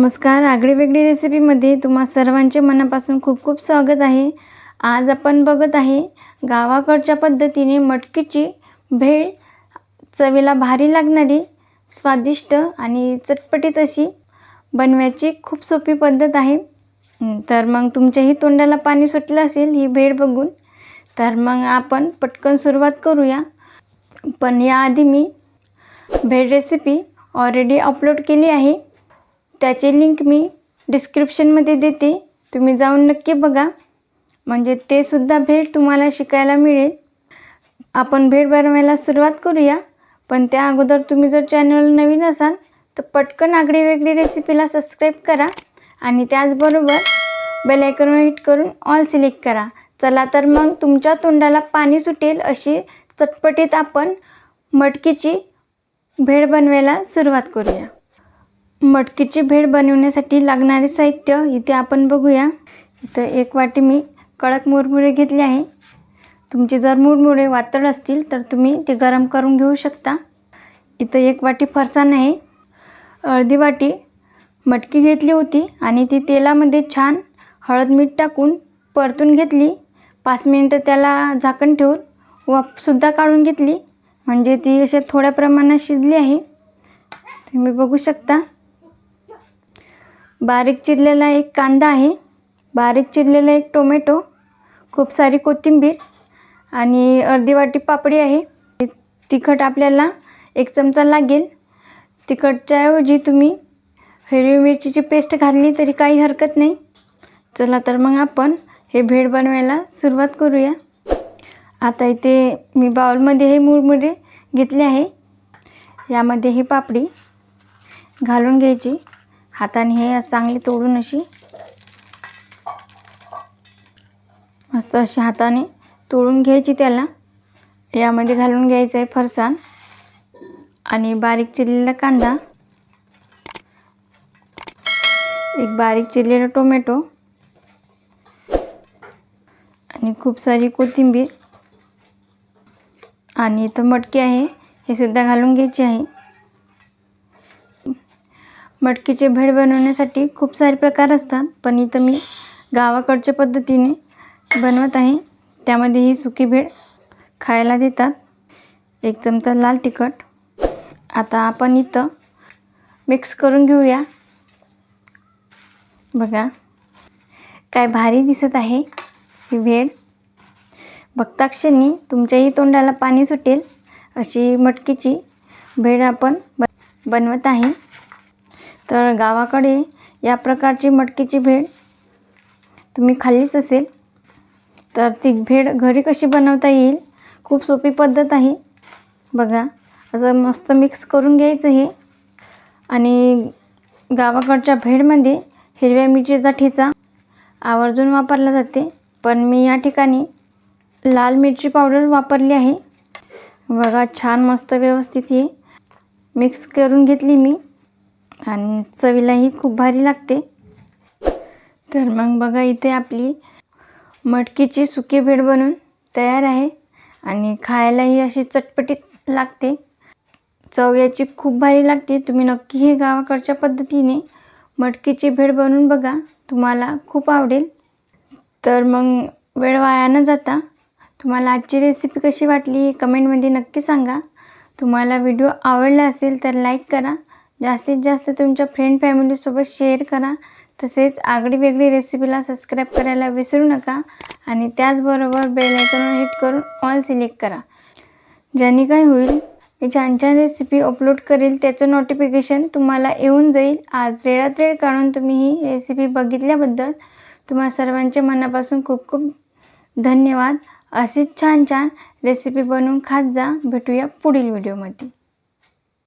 नमस्कार. आगळीवेगळी रेसिपीमध्ये तुम्हा सर्वांचे मनापासून खूप खूप स्वागत आहे. आज आपण बघत आहे गावाकडच्या पद्धतीने मटकीची भेळ चवीला भारी लागणारी स्वादिष्ट आणि चटपटीत अशी बनवायची खूप सोपी पद्धत आहे. तर मग तुमच्याही तोंडाला पाणी सुटलं असेल ही भेळ बघून तर मग आपण पटकन सुरुवात करूया. पण याआधी मी भेळ रेसिपी ऑलरेडी अपलोड केली आहे. त्याची लिंक मी डिस्क्रिप्शनमध्ये देते. तुम्ही जाऊन नक्की बघा. म्हणजे ते सुद्धा भेट तुम्हाला शिकायला मिळेल. आपण भेट बनवायला सुरुवात करूया. पण त्या अगोदर तुम्ही जर चॅनल नवीन असाल तर पटकन आगळी वेगळी रेसिपीला सबस्क्राईब करा. आणि त्याचबरोबर बेल हिट करून ऑल सिलेक्ट करा. चला तर मग तुमच्या तोंडाला पाणी सुटेल अशी चटपटीत आपण मटकीची भेळ बनवायला सुरुवात करूया. मटकीची भेळ बनवण्यासाठी लागणारे साहित्य इथे आपण बघूया. इथं एक वाटी मी कडक मुरमुरे घेतले आहे. तुमची जर मुरमुरे वातळ असतील तर तुम्ही ते गरम करून घेऊ शकता. इथं एक वाटी फरसाण आहे. अर्धी वाटी मटकी घेतली होती आणि ती तेलामध्ये छान हळद मीठ टाकून परतून घेतली. पाच मिनटं त्याला झाकण ठेवून वाफसुद्धा काढून घेतली. म्हणजे ती अशा थोड्या प्रमाणात शिजली आहे. तुम्ही बघू शकता. बारीक चिरलेला एक कांदा आहे. बारीक चिरलेला एक टोमॅटो खूप सारी कोथिंबीर आणि अर्धी वाटी पापडी आहे. तिखट आपल्याला एक चमचा लागेल. तिखटच्याऐवजी तुम्ही हिरवी मिरचीची पेस्ट घातली तरी काही हरकत नाही. चला तर मग आपण हे भेळ बनवायला सुरुवात करूया. आता इथे मी बाउलमध्ये हे मुरमुरे घेतले आहे. यामध्ये ही पापडी घालून घ्यायची. हाताने हे चांगली तोडून अशी. मस्त अशी हाताने तोडून घ्यायची त्याला. यामध्ये घालून घ्यायचं आहे फरसाण. आणि बारीक चिरलेला कांदा. एक बारीक चिरलेला टोमॅटो. आणि खूप सारी कोथिंबीर. आणि इथं मटकी आहे. हे सुद्धा घालून घ्यायची आहे. मटकीचे भेळ बनवण्यासाठी खूप सारे प्रकार असतात पण इथं मी गावाकडच्या पद्धतीने बनवत आहे. त्यामध्ये ही सुकी भेळ खायला देतात. एक चमचा लाल तिखट. आता आपण इथं मिक्स करून घेऊया. बघा काय भारी दिसत आहे ही भेळ. बघताक्षणी तुमच्याही तोंडाला पाणी सुटेल अशी मटकीची भेळ आपण ब बनवत आहे. तर गावाकडे या प्रकारची मटकीची भेळ तुम्ही खाल्लीच असेल. तर ती भेळ घरी कशी बनवता येईल? खूप सोपी पद्धत आहे. बघा असं मस्त मिक्स करून घ्यायचं हे. आणि गावाकडच्या भेळमध्ये हिरव्या मिरचीचा ठेचा आवर्जून वापरला जाते. पण मी या ठिकाणी लाल मिरची पावडर वापरली आहे. बघा छान मस्त व्यवस्थित हे मिक्स करून घेतली मी. आणि चवीलाही खूप भारी लागते. तर मग बघा इथे आपली मटकीची सुकी भेळ बनून तयार आहे आणि खायलाही अशी चटपटीत लागते. चव याची खूप भारी लागते. तुम्ही नक्की हे गावाकडच्या पद्धतीने मटकीची भेळ बनवून बघा. तुम्हाला खूप आवडेल. तर मग वेळ वाया न जाता तुम्हाला आजची रेसिपी कशी वाटली कमेंटमध्ये नक्की सांगा. तुम्हाला व्हिडिओ आवडला असेल तर लाईक करा. जास्तीत जास्त तुमच्या फ्रेंड फॅमिलीसोबत शेअर करा. तसेच आगळी वेगळी रेसिपीला सबस्क्राईब करायला विसरू नका. आणि त्याचबरोबर बेल हिट करून ऑल सिलेक्ट करा. ज्याने काय होईल मी छान छान रेसिपी अपलोड करेल त्याचं नोटिफिकेशन तुम्हाला येऊन जाईल. आज वेळात वेळ काढून तुम्ही ही रेसिपी बघितल्याबद्दल तुम्हा सर्वांचे मनापासून खूप खूप धन्यवाद. अशीच छान छान रेसिपी बनवून खात जा. भेटूया पुढील व्हिडिओमध्ये